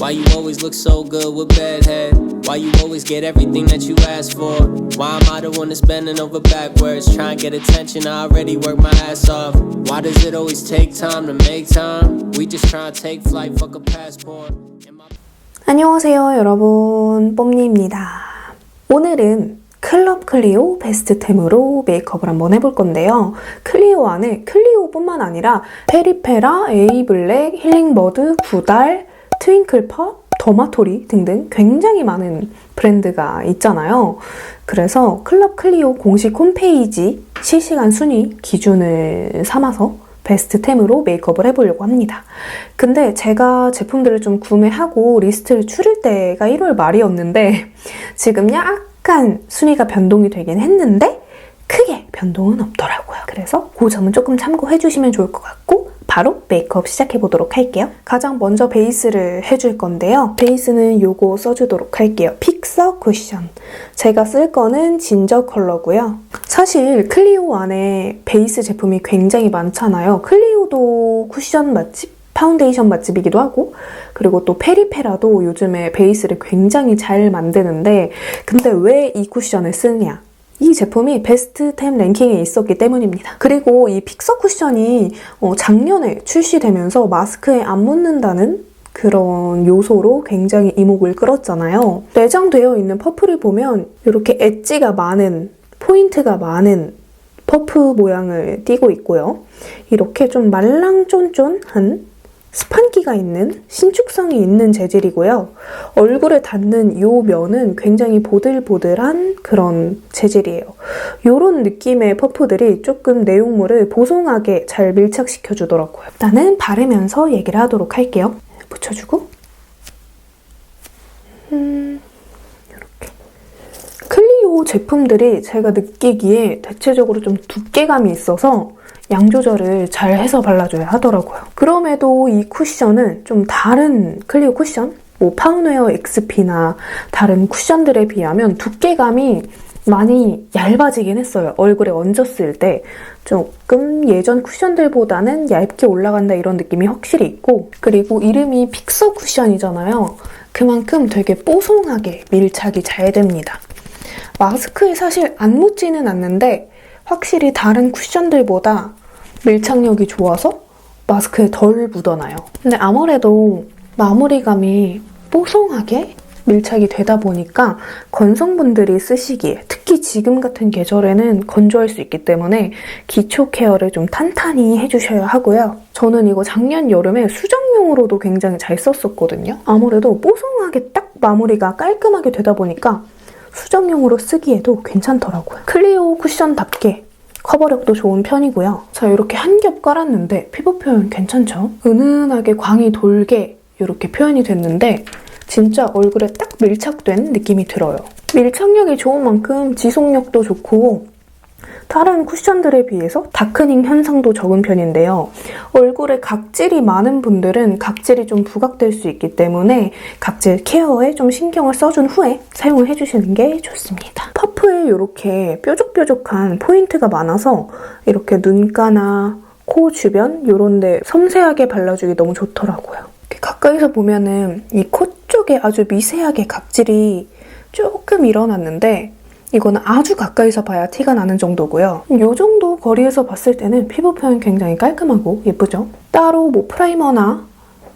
Why you always look so good with bad head? Why you always get everything that you ask for? Why am I the one that's bending over backwards? Trying to get attention, I already worked my ass off. Why does it always take time to make time? We just trying to take flight, fuck a passport. 안녕하세요, 여러분. 뽐니입니다. 오늘은 클럽 클리오 베스트템으로 메이크업을 한번 해볼 건데요. 클리오 안에 클리오뿐만 아니라 페리페라, 에이블랙, 힐링버드, 구달, 트윙클퍼, 더마토리 등등 굉장히 많은 브랜드가 있잖아요. 그래서 클럽 클리오 공식 홈페이지 실시간 순위 기준을 삼아서 베스트템으로 메이크업을 해보려고 합니다. 근데 제가 제품들을 좀 구매하고 리스트를 추릴 때가 1월 말이었는데 지금 약간 순위가 변동이 되긴 했는데 크게 변동은 없더라고요. 그래서 그 점은 조금 참고해 주시면 좋을 것 같고 바로 메이크업 시작해 보도록 할게요. 가장 먼저 베이스를 해줄 건데요. 베이스는 요거 써주도록 할게요. 픽서 쿠션. 제가 쓸 거는 진저 컬러고요. 사실 클리오 안에 베이스 제품이 굉장히 많잖아요. 클리오도 쿠션 맛집, 파운데이션 맛집이기도 하고 그리고 또 페리페라도 요즘에 베이스를 굉장히 잘 만드는데 근데 왜 이 쿠션을 쓰냐? 이 제품이 베스트템 랭킹에 있었기 때문입니다. 그리고 이 픽서 쿠션이 어, 작년에 출시되면서 마스크에 안 묻는다는 그런 요소로 굉장히 이목을 끌었잖아요. 내장되어 있는 퍼플을 보면 이렇게 엣지가 많은, 포인트가 많은 퍼프 모양을 띠고 있고요. 이렇게 좀 말랑쫀쫀한 스판기가 있는 신축성이 있는 재질이고요. 얼굴에 닿는 이 면은 굉장히 보들보들한 그런 재질이에요. 이런 느낌의 퍼프들이 조금 내용물을 보송하게 잘 밀착시켜 주더라고요. 일단은 바르면서 얘기를 하도록 할게요. 붙여주고 음, 이렇게 클리오 제품들이 제가 느끼기에 대체적으로 좀 두께감이 있어서 양 조절을 잘 해서 발라줘야 하더라고요. 그럼에도 이 쿠션은 좀 다른 클리오 쿠션, 뭐 파운웨어 XP나 다른 쿠션들에 비하면 두께감이 많이 얇아지긴 했어요. 얼굴에 얹었을 때 조금 예전 쿠션들보다는 얇게 올라간다 이런 느낌이 확실히 있고 그리고 이름이 픽서 쿠션이잖아요. 그만큼 되게 뽀송하게 밀착이 잘 됩니다. 마스크에 사실 안 묻지는 않는데 확실히 다른 쿠션들보다 밀착력이 좋아서 마스크에 덜 묻어나요. 근데 아무래도 마무리감이 뽀송하게 밀착이 되다 보니까 건성분들이 쓰시기에 특히 지금 같은 계절에는 건조할 수 있기 때문에 기초 케어를 좀 탄탄히 해주셔야 하고요. 저는 이거 작년 여름에 수정용으로도 굉장히 잘 썼었거든요. 아무래도 뽀송하게 딱 마무리가 깔끔하게 되다 보니까 수정용으로 쓰기에도 괜찮더라고요. 클리오 쿠션답게 커버력도 좋은 편이고요. 자, 이렇게 한 겹 깔았는데 피부 표현 괜찮죠? 은은하게 광이 돌게 이렇게 표현이 됐는데 진짜 얼굴에 딱 밀착된 느낌이 들어요. 밀착력이 좋은 만큼 지속력도 좋고 다른 쿠션들에 비해서 다크닝 현상도 적은 편인데요. 얼굴에 각질이 많은 분들은 각질이 좀 부각될 수 있기 때문에 각질 케어에 좀 신경을 써준 후에 사용을 해주시는 게 좋습니다. 이렇게 뾰족뾰족한 포인트가 많아서 이렇게 눈가나 코 주변 이런 데 섬세하게 발라주기 너무 좋더라고요. 가까이서 보면은 이 코 쪽에 아주 미세하게 각질이 조금 일어났는데 이거는 아주 가까이서 봐야 티가 나는 정도고요. 이 정도 거리에서 봤을 때는 피부 표현 굉장히 깔끔하고 예쁘죠? 따로 뭐 프라이머나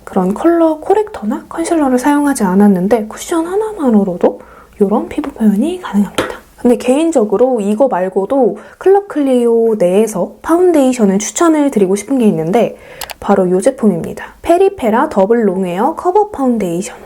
그런 컬러 코렉터나 컨실러를 사용하지 않았는데 쿠션 하나만으로도 이런 피부 표현이 가능합니다. 근데 개인적으로 이거 말고도 클럽 클리오 내에서 파운데이션을 추천을 드리고 싶은 게 있는데 바로 이 제품입니다. 페리페라 더블 롱웨어 커버 파운데이션.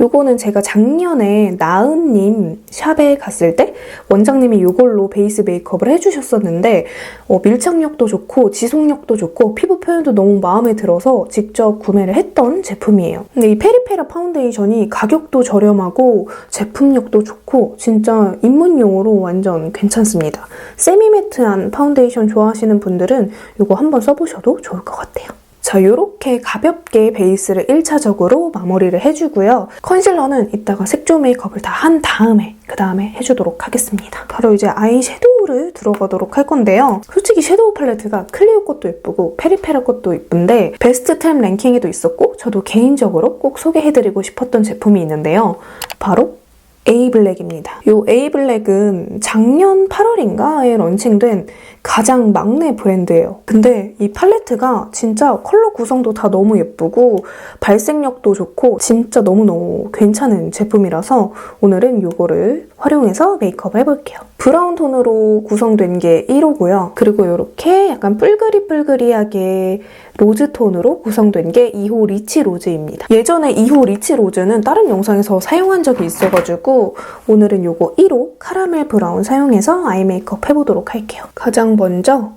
요거는 제가 작년에 나은님 샵에 갔을 때 원장님이 이걸로 베이스 메이크업을 해주셨었는데 어, 밀착력도 좋고 지속력도 좋고 피부 표현도 너무 마음에 들어서 직접 구매를 했던 제품이에요. 근데 이 페리페라 파운데이션이 가격도 저렴하고 제품력도 좋고 진짜 입문용으로 완전 괜찮습니다. 세미매트한 파운데이션 좋아하시는 분들은 이거 한번 써보셔도 좋을 것 같아요. 자, 이렇게 가볍게 베이스를 1차적으로 마무리를 해주고요. 컨실러는 이따가 색조 메이크업을 다 한 다음에 그 다음에 해주도록 하겠습니다. 바로 이제 아이섀도우 섀도우를 들어가도록 할 건데요. 솔직히 섀도우 팔레트가 클리오 것도 예쁘고 페리페라 것도 예쁜데 베스트 10 랭킹에도 있었고 저도 개인적으로 꼭 소개해드리고 싶었던 제품이 있는데요. 바로 에이블랙입니다. 이 에이블랙은 작년 8월인가에 런칭된 가장 막내 브랜드예요. 근데 이 팔레트가 진짜 컬러 구성도 다 너무 예쁘고 발색력도 좋고 진짜 너무너무 괜찮은 제품이라서 오늘은 이거를 활용해서 메이크업을 해볼게요. 브라운 톤으로 구성된 게 1호고요. 그리고 이렇게 약간 뿔그리뿔그리하게 로즈 톤으로 구성된 게 2호 리치 로즈입니다. 예전에 2호 리치 로즈는 다른 영상에서 사용한 적이 있어가지고 오늘은 이거 1호 카라멜 브라운 사용해서 아이 메이크업 해보도록 할게요. 가장 먼저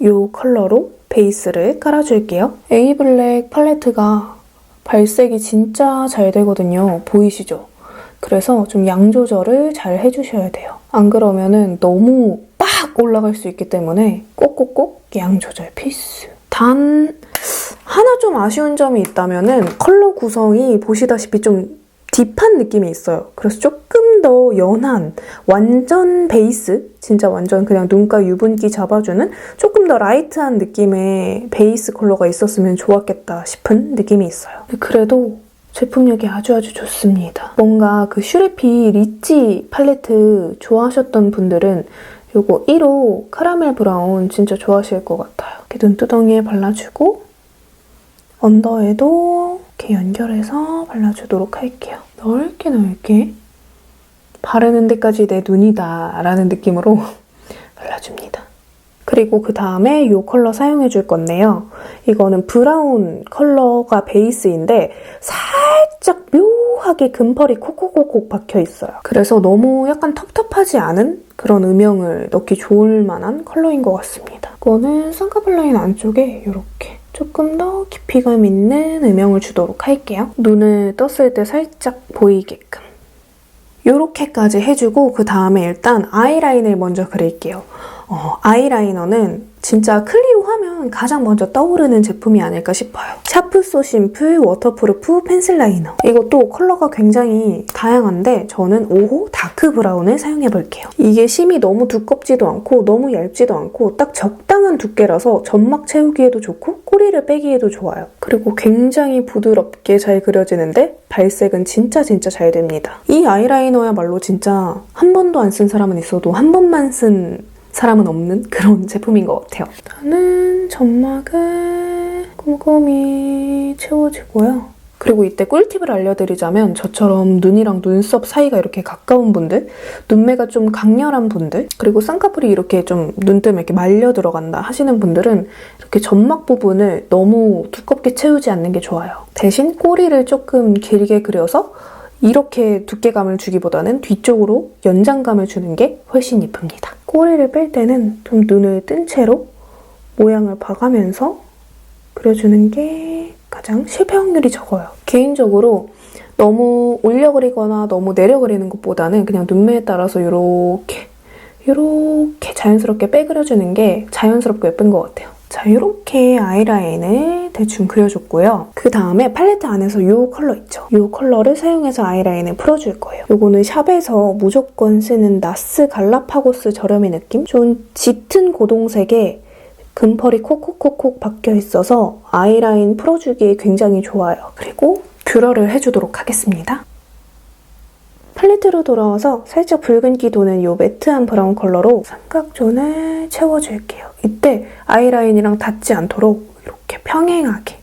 이 컬러로 베이스를 깔아줄게요. 에이블랙 팔레트가 발색이 진짜 잘 되거든요. 보이시죠? 그래서 좀 양 조절을 잘 해주셔야 돼요. 안 그러면은 너무 빡 올라갈 수 있기 때문에 꼭꼭꼭 양 조절 필수. 단 하나 좀 아쉬운 점이 있다면은 컬러 구성이 보시다시피 좀 딥한 느낌이 있어요. 그래서 조금 더 연한 완전 베이스 진짜 완전 그냥 눈가 유분기 잡아주는 조금 더 라이트한 느낌의 베이스 컬러가 있었으면 좋았겠다 싶은 느낌이 있어요. 그래도 제품력이 아주 아주 좋습니다. 뭔가 그 슈레피 리치 팔레트 좋아하셨던 분들은 요거 1호 카라멜 브라운 진짜 좋아하실 것 같아요. 이렇게 눈두덩이에 발라주고 언더에도 이렇게 연결해서 발라주도록 할게요. 넓게 넓게 바르는 데까지 내 눈이다 라는 느낌으로 발라줍니다. 그리고 그 다음에 이 컬러 사용해 줄 건데요. 이거는 브라운 컬러가 베이스인데 살짝 묘하게 금펄이 콕콕콕콕 박혀 있어요. 그래서 너무 약간 텁텁하지 않은 그런 음영을 넣기 좋을 만한 컬러인 것 같습니다. 이거는 쌍꺼풀 라인 안쪽에 이렇게 조금 더 깊이감 있는 음영을 주도록 할게요. 눈을 떴을 때 살짝 보이게끔. 이렇게까지 해주고 그 다음에 일단 아이라인을 먼저 그릴게요. 어, 아이라이너는 진짜 클리오 하면 가장 먼저 떠오르는 제품이 아닐까 싶어요. 샤프소 심플 워터프루프 펜슬 라이너. 이것도 컬러가 굉장히 다양한데 저는 5호 다크 브라운을 사용해볼게요. 이게 심이 너무 두껍지도 않고 너무 얇지도 않고 딱 적당한 두께라서 점막 채우기에도 좋고 꼬리를 빼기에도 좋아요. 그리고 굉장히 부드럽게 잘 그려지는데 발색은 진짜 진짜 잘 됩니다. 이 아이라이너야말로 진짜 한 번도 안 쓴 사람은 있어도 한 번만 쓴 사람은 없는 그런 제품인 것 같아요. 일단은 점막을 꼼꼼히 채워주고요. 그리고 이때 꿀팁을 알려드리자면 저처럼 눈이랑 눈썹 사이가 이렇게 가까운 분들, 눈매가 좀 강렬한 분들, 그리고 쌍꺼풀이 이렇게 좀 눈뜨면 이렇게 말려 들어간다 하시는 분들은 이렇게 점막 부분을 너무 두껍게 채우지 않는 게 좋아요. 대신 꼬리를 조금 길게 그려서 이렇게 두께감을 주기보다는 뒤쪽으로 연장감을 주는 게 훨씬 예쁩니다. 꼬리를 뺄 때는 좀 눈을 뜬 채로 모양을 봐가면서 그려주는 게 가장 실패 확률이 적어요. 개인적으로 너무 올려 그리거나 너무 내려 그리는 것보다는 그냥 눈매에 따라서 이렇게 이렇게 자연스럽게 빼 그려주는 게 자연스럽고 예쁜 것 같아요. 자, 이렇게 아이라인을 대충 그려줬고요. 그 다음에 팔레트 안에서 이 컬러 있죠? 이 컬러를 사용해서 아이라인을 풀어줄 거예요. 이거는 샵에서 무조건 쓰는 나스 갈라파고스 저렴이 느낌? 좀 짙은 고동색에 금펄이 콕콕콕콕 박혀 있어서 아이라인 풀어주기에 굉장히 좋아요. 그리고 뷰러를 해주도록 하겠습니다. 팔레트로 돌아와서 살짝 붉은기 도는 이 매트한 브라운 컬러로 삼각존을 채워줄게요. 이때 아이라인이랑 닿지 않도록 이렇게 평행하게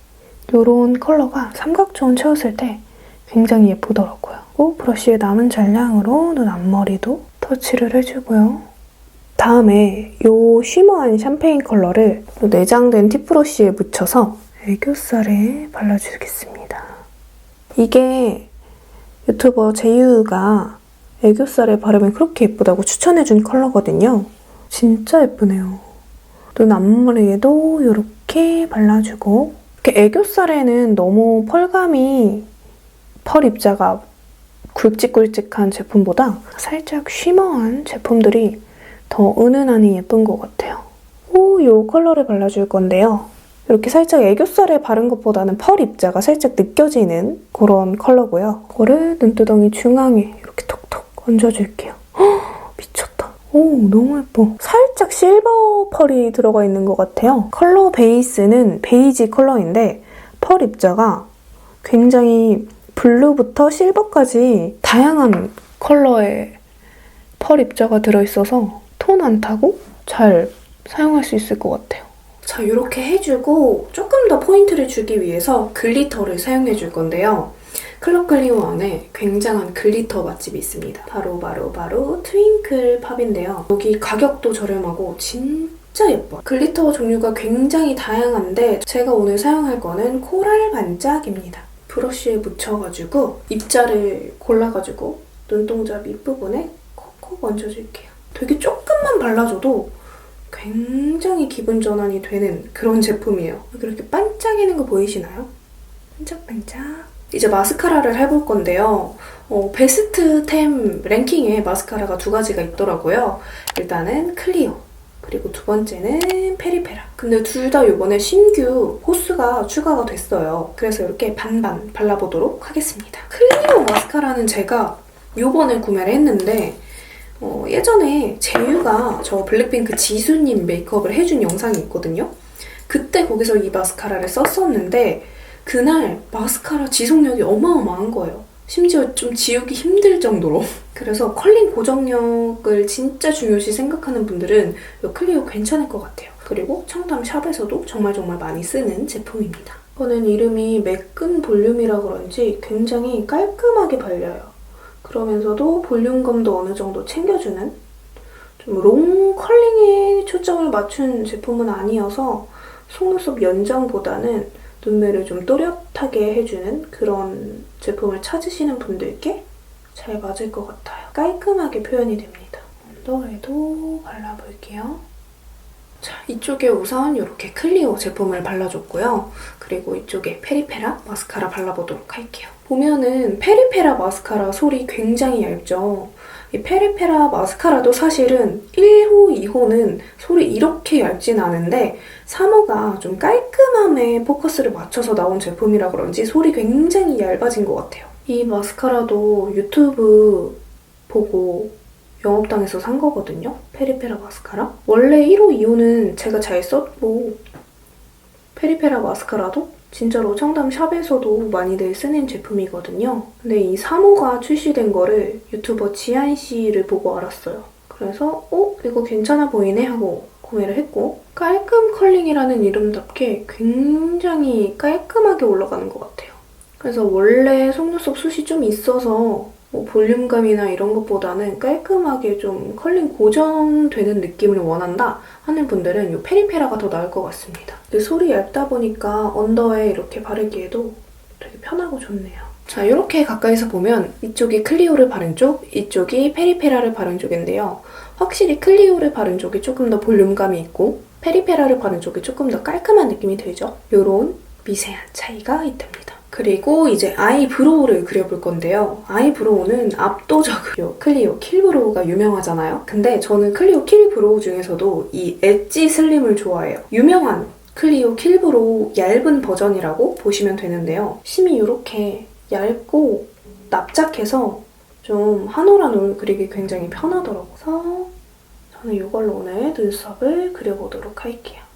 이런 컬러가 삼각존 채웠을 때 굉장히 예쁘더라고요. 그리고 브러쉬의 남은 잔량으로 눈 앞머리도 터치를 해주고요. 다음에 이 쉬머한 샴페인 컬러를 내장된 팁브러쉬에 묻혀서 애교살에 발라주겠습니다. 이게 유튜버 제이유가 애교살에 바르면 그렇게 예쁘다고 추천해준 컬러거든요. 진짜 예쁘네요. 눈 앞머리에도 이렇게 발라주고 이렇게 애교살에는 너무 펄감이 펄 입자가 굵직굵직한 제품보다 살짝 쉬머한 제품들이 더 은은하니 예쁜 것 같아요. 오, 이 컬러를 발라줄 건데요. 이렇게 살짝 애교살에 바른 것보다는 펄 입자가 살짝 느껴지는 그런 컬러고요. 이거를 눈두덩이 중앙에 이렇게 톡톡 얹어줄게요. 헉, 미쳤다. 오, 너무 예뻐. 살짝 실버 펄이 들어가 있는 것 같아요. 컬러 베이스는 베이지 컬러인데 펄 입자가 굉장히 블루부터 실버까지 다양한 컬러의 펄 입자가 들어있어서 톤 안 타고 잘 사용할 수 있을 것 같아요. 자, 이렇게 해주고 조금 더 포인트를 주기 위해서 글리터를 사용해 줄 건데요. 클럽 클리오 안에 굉장한 글리터 맛집이 있습니다. 바로 바로 바로 트윙클 팝인데요. 여기 가격도 저렴하고 진짜 예뻐요. 글리터 종류가 굉장히 다양한데 제가 오늘 사용할 거는 코랄 반짝입니다. 브러쉬에 묻혀가지고 입자를 골라가지고 눈동자 밑부분에 콕콕 얹어줄게요. 되게 조금만 발라줘도 굉장히 기분 전환이 되는 그런 제품이에요. 이렇게 반짝이는 거 보이시나요? 반짝반짝. 이제 마스카라를 해볼 건데요. 어, 베스트템 랭킹에 마스카라가 두 가지가 있더라고요. 일단은 클리오. 그리고 두 번째는 페리페라. 근데 둘 다 이번에 신규 호스가 추가가 됐어요. 그래서 이렇게 반반 발라보도록 하겠습니다. 클리오 마스카라는 제가 요번에 구매를 했는데 어, 예전에 제유가 저 블랙핑크 지수님 메이크업을 해준 영상이 있거든요. 그때 거기서 이 마스카라를 썼었는데 그날 마스카라 지속력이 어마어마한 거예요. 심지어 좀 지우기 힘들 정도로. 그래서 컬링 고정력을 진짜 중요시 생각하는 분들은 이 클리오 괜찮을 것 같아요. 그리고 청담 샵에서도 정말 정말 많이 쓰는 제품입니다. 이거는 이름이 매끈 볼륨이라 그런지 굉장히 깔끔하게 발려요. 그러면서도 볼륨감도 어느 정도 챙겨주는 좀 롱 컬링에 초점을 맞춘 제품은 아니어서 속눈썹 연장보다는 눈매를 좀 또렷하게 해주는 그런 제품을 찾으시는 분들께 잘 맞을 것 같아요. 깔끔하게 표현이 됩니다. 언더에도 발라볼게요. 자, 이쪽에 우선 이렇게 클리오 제품을 발라줬고요. 그리고 이쪽에 페리페라 마스카라 발라보도록 할게요. 보면은 페리페라 마스카라 솔이 굉장히 얇죠. 이 페리페라 마스카라도 사실은 1호, 2호는 솔이 이렇게 얇진 않은데 3호가 좀 깔끔함에 포커스를 맞춰서 나온 제품이라 그런지 솔이 굉장히 얇아진 것 같아요. 이 마스카라도 유튜브 보고 영업당에서 산 거거든요. 페리페라 마스카라. 원래 1호, 2호는 제가 잘 썼고 페리페라 마스카라도 진짜로 청담 샵에서도 많이들 쓰는 제품이거든요. 근데 이 3호가 출시된 거를 유튜버 지한 씨를 보고 알았어요. 그래서 어? 이거 괜찮아 보이네 하고 구매를 했고 깔끔 컬링이라는 이름답게 굉장히 깔끔하게 올라가는 것 같아요. 그래서 원래 속눈썹 숱이 좀 있어서 뭐 볼륨감이나 이런 것보다는 깔끔하게 좀 컬링 고정되는 느낌을 원한다 하는 분들은 이 페리페라가 더 나을 것 같습니다. 솔이 얇다 보니까 언더에 이렇게 바르기에도 되게 편하고 좋네요. 자, 이렇게 가까이서 보면 이쪽이 클리오를 바른 쪽, 이쪽이 페리페라를 바른 쪽인데요. 확실히 클리오를 바른 쪽이 조금 더 볼륨감이 있고 페리페라를 바른 쪽이 조금 더 깔끔한 느낌이 들죠? 요런 미세한 차이가 있답니다. 그리고 이제 아이브로우를 그려볼 건데요. 아이브로우는 압도적으로 클리오 킬브로우가 유명하잖아요. 근데 저는 클리오 킬브로우 중에서도 이 엣지 슬림을 좋아해요. 유명한 클리오 킬브로우 얇은 버전이라고 보시면 되는데요. 심이 이렇게 얇고 납작해서 좀 한올한 올 그리기 굉장히 편하더라고요. 그래서 저는 이걸로 오늘 눈썹을 그려보도록 할게요.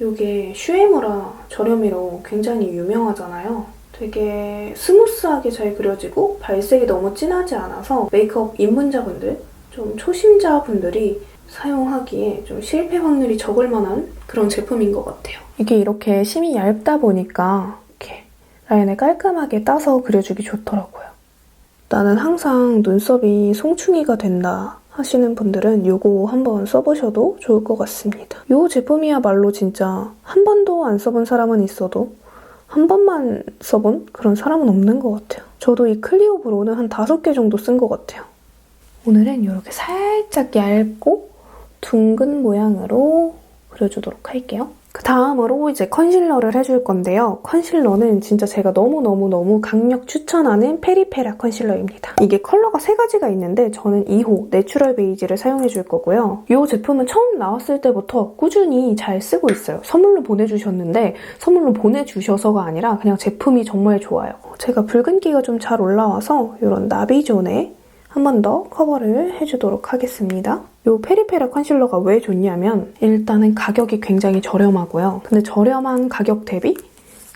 이게 슈에무라 저렴이로 굉장히 유명하잖아요. 되게 스무스하게 잘 그려지고 발색이 너무 진하지 않아서 메이크업 입문자분들, 좀 초심자분들이 사용하기에 좀 실패 확률이 적을 만한 그런 제품인 것 같아요. 이게 이렇게 심이 얇다 보니까 이렇게 라인을 깔끔하게 따서 그려주기 좋더라고요. 나는 항상 눈썹이 송충이가 된다 하시는 분들은 이거 한번 써보셔도 좋을 것 같습니다. 이 제품이야말로 진짜 한 번도 안 써본 사람은 있어도 한 번만 써본 그런 사람은 없는 것 같아요. 저도 이 클리오 브로는 한 다섯 개 정도 쓴 것 같아요. 오늘은 이렇게 살짝 얇고 둥근 모양으로 그려주도록 할게요. 그 다음으로 이제 컨실러를 해줄 건데요. 컨실러는 진짜 제가 너무너무너무 강력 추천하는 페리페라 컨실러입니다. 이게 컬러가 세 가지가 있는데 저는 2호 내추럴 베이지를 사용해줄 거고요. 이 제품은 처음 나왔을 때부터 꾸준히 잘 쓰고 있어요. 선물로 보내주셨는데 선물로 보내주셔서가 아니라 그냥 제품이 정말 좋아요. 제가 붉은기가 좀 잘 올라와서 이런 나비존의 한번 더 커버를 해주도록 하겠습니다. 이 페리페라 컨실러가 왜 좋냐면 일단은 가격이 굉장히 저렴하고요. 근데 저렴한 가격 대비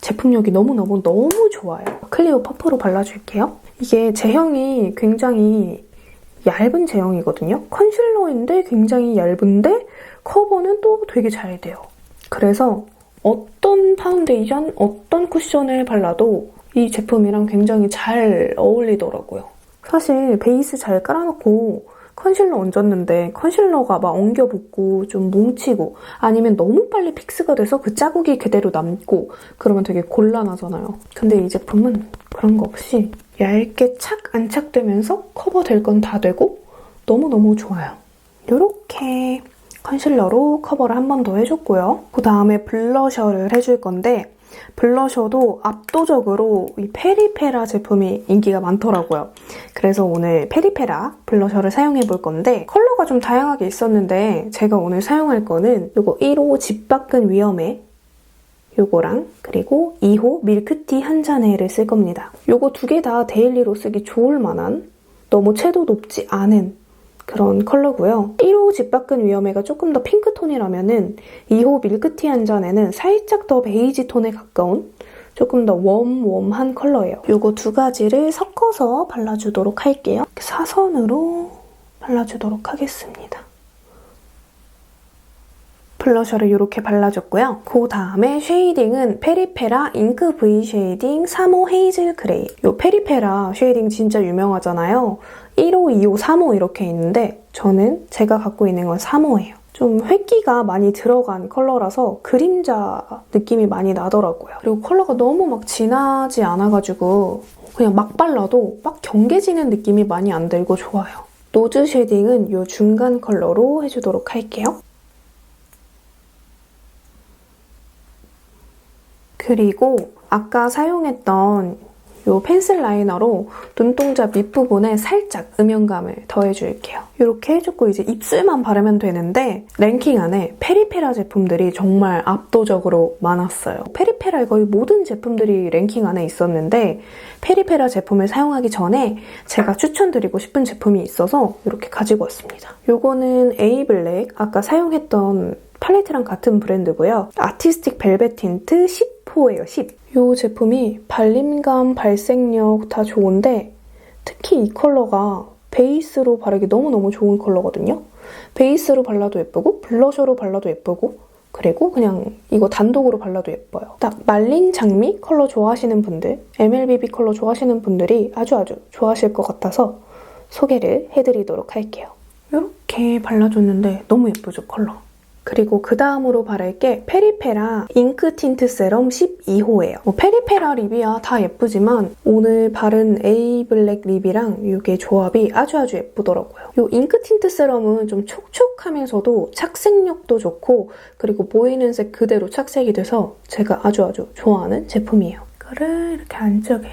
제품력이 너무너무 너무 좋아요. 클리오 퍼프로 발라줄게요. 이게 제형이 굉장히 얇은 제형이거든요. 컨실러인데 굉장히 얇은데 커버는 또 되게 잘 돼요. 그래서 어떤 파운데이션, 어떤 쿠션을 발라도 이 제품이랑 굉장히 잘 어울리더라고요. 사실 베이스 잘 깔아놓고 컨실러 얹었는데 컨실러가 막 엉겨 붙고 좀 뭉치고 아니면 너무 빨리 픽스가 돼서 그 자국이 그대로 남고 그러면 되게 곤란하잖아요. 근데 이 제품은 그런 거 없이 얇게 착 안착되면서 커버될 건 다 되고 너무너무 좋아요. 이렇게 컨실러로 커버를 한 번 더 해줬고요. 그 다음에 블러셔를 해줄 건데 블러셔도 압도적으로 이 페리페라 제품이 인기가 많더라고요. 그래서 오늘 페리페라 블러셔를 사용해 볼 건데 컬러가 좀 다양하게 있었는데 제가 오늘 사용할 거는 이거 1호 집 밖은 위험해 요거랑 그리고 2호 밀크티 한 잔에를 쓸 겁니다. 요거 두 개 다 데일리로 쓰기 좋을 만한 너무 채도 높지 않은 그런 컬러고요. 1호 집 밖은 위험해가 조금 더 핑크톤이라면은 2호 밀크티 한 잔에는 살짝 더 베이지 톤에 가까운 조금 더 웜웜한 컬러예요. 요거 두 가지를 섞어서 발라주도록 할게요. 사선으로 발라주도록 하겠습니다. 블러셔를 이렇게 발라줬고요. 그 다음에 쉐이딩은 페리페라 잉크 V 쉐이딩 3호 헤이즐 그레이. 이 페리페라 쉐이딩 진짜 유명하잖아요. 1호, 2호, 3호 이렇게 있는데 저는 제가 갖고 있는 건 3호예요. 좀 획기가 많이 들어간 컬러라서 그림자 느낌이 많이 나더라고요. 그리고 컬러가 너무 막 진하지 않아가지고 그냥 막 발라도 막 경계지는 느낌이 많이 안 들고 좋아요. 노즈 쉐딩은 이 중간 컬러로 해주도록 할게요. 그리고 아까 사용했던 이 펜슬 라이너로 눈동자 밑부분에 살짝 음영감을 더해줄게요. 이렇게 해주고 이제 입술만 바르면 되는데 랭킹 안에 페리페라 제품들이 정말 압도적으로 많았어요. 페리페라의 거의 모든 제품들이 랭킹 안에 있었는데 페리페라 제품을 사용하기 전에 제가 추천드리고 싶은 제품이 있어서 이렇게 가지고 왔습니다. 이거는 에이블랙 아까 사용했던 팔레트랑 같은 브랜드고요. 아티스틱 벨벳 틴트 10 호예요, 10. 이 제품이 발림감, 발색력 다 좋은데 특히 이 컬러가 베이스로 바르기 너무너무 좋은 컬러거든요. 베이스로 발라도 예쁘고 블러셔로 발라도 예쁘고 그리고 그냥 이거 단독으로 발라도 예뻐요. 딱 말린 장미 컬러 좋아하시는 분들, MLBB 컬러 좋아하시는 분들이 아주 아주 좋아하실 것 같아서 소개를 해드리도록 할게요. 이렇게 발라줬는데 너무 예쁘죠, 컬러? 그리고 그 다음으로 바를 게 페리페라 잉크 틴트 세럼 12호예요. 뭐 페리페라 립이야 다 예쁘지만 오늘 바른 A 블랙 립이랑 이게 조합이 아주 아주 예쁘더라고요. 이 잉크 틴트 세럼은 좀 촉촉하면서도 착색력도 좋고 그리고 보이는 색 그대로 착색이 돼서 제가 아주 아주 좋아하는 제품이에요. 이거를 이렇게 안쪽에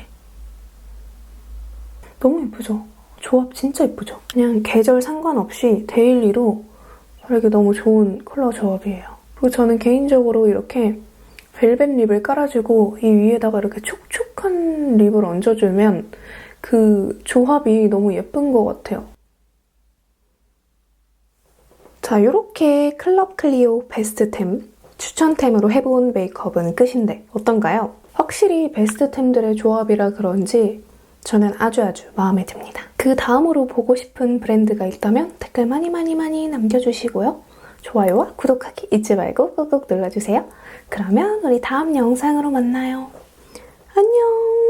너무 예쁘죠? 조합 진짜 예쁘죠? 그냥 계절 상관없이 데일리로 바르기 너무 좋은 컬러 조합이에요. 그리고 저는 개인적으로 이렇게 벨벳 립을 깔아주고 이 위에다가 이렇게 촉촉한 립을 얹어주면 그 조합이 너무 예쁜 것 같아요. 자, 이렇게 클럽 클리오 베스트템 추천템으로 해본 메이크업은 끝인데 어떤가요? 확실히 베스트템들의 조합이라 그런지 저는 아주 아주 마음에 듭니다. 그 다음으로 보고 싶은 브랜드가 있다면 댓글 많이 많이 많이 남겨주시고요. 좋아요와 구독하기 잊지 말고 꾹꾹 눌러주세요. 그러면 우리 다음 영상으로 만나요. 안녕!